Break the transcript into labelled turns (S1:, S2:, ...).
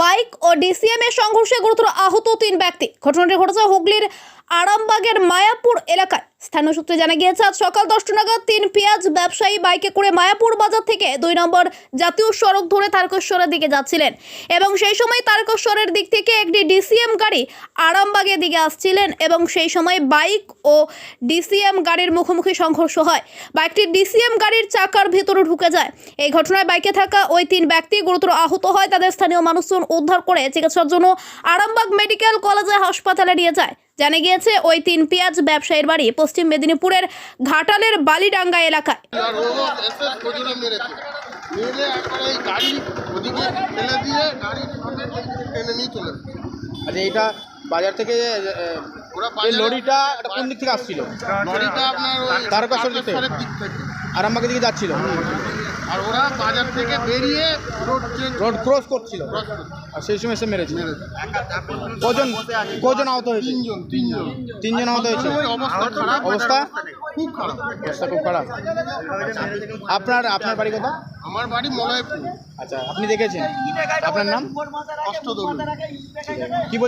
S1: Bike ও DCM এর সংঘর্ষে গুরুতর আহত তিন ব্যক্তি। ঘটনাটি ঘটেছে হুগলির আরামবাগের মায়াপুর এলাকায়। স্থানীয় সূত্রে জানা গিয়েছে, আজ সকাল দশটা নাগাদ তিন পেঁয়াজ ব্যবসায়ী বাইকে করে মায়াপুর বাজার থেকে দুই নম্বর জাতীয় সড়ক ধরে তারকেশ্বরের দিকে যাচ্ছিলেন এবং সেই সময় তারকেশ্বরের দিক থেকে একটি ডিসিএম গাড়ি আরামবাগের দিকে আসছিলেন এবং সেই সময় বাইক ও ডিসিএম গাড়ির মুখোমুখি সংঘর্ষ হয়। বাইকটি ডিসিএম গাড়ির চাকার ভেতরে ঢুকে যায়। এই ঘটনায় বাইকে থাকা ওই তিন ব্যক্তি গুরুতর আহত হয়। তাদের স্থানীয় মানুষজন উদ্ধার করে চিকিৎসার জন্য আরামবাগ মেডিকেল কলেজে হাসপাতালে নিয়ে যায়। জানা গিয়েছে ওই তিন পেঁয়াজ ব্যবসায়ীর বাড়ি পশ্চিম মেদিনীপুরের ঘাটালের বালিডাঙ্গা এলাকায়।
S2: আর ও এসে খোঁজনে মেরেছে মেরে একবার এই গাড়ি ওদিকে ফেলে দিয়ে গাড়ির টেনে নিয়ে চলে
S3: আচ্ছা এটা বাজার থেকে এই লরিটা কোন দিক থেকে আসছিল?
S2: লরিটা আপনার ওই
S3: তারকেশ্বর দিক থেকে?
S2: তারকেশ্বরের দিক থেকে।
S3: আরামবাগের দিকে যাচ্ছিল।
S2: আর ওরা বাজার থেকে বেরিয়ে রোড
S3: রোড ক্রস করছিল। আর সেই সময় এসে মেরেছে। কজন কজন আহত হয়েছে?
S2: তিনজন তিনজন।
S3: তিনজন আহত হয়েছে।
S2: অবস্থা খারাপ।
S3: অবস্থা?
S2: খুব খারাপ।
S3: অবস্থা খুব খারাপ। আপনার আপনার বাড়ি কোথা
S2: আমার বাড়ি মলয়পুর।
S3: আচ্ছা আপনি দেখেছেন? আপনার নাম?
S2: অষ্টদল।
S3: কি বল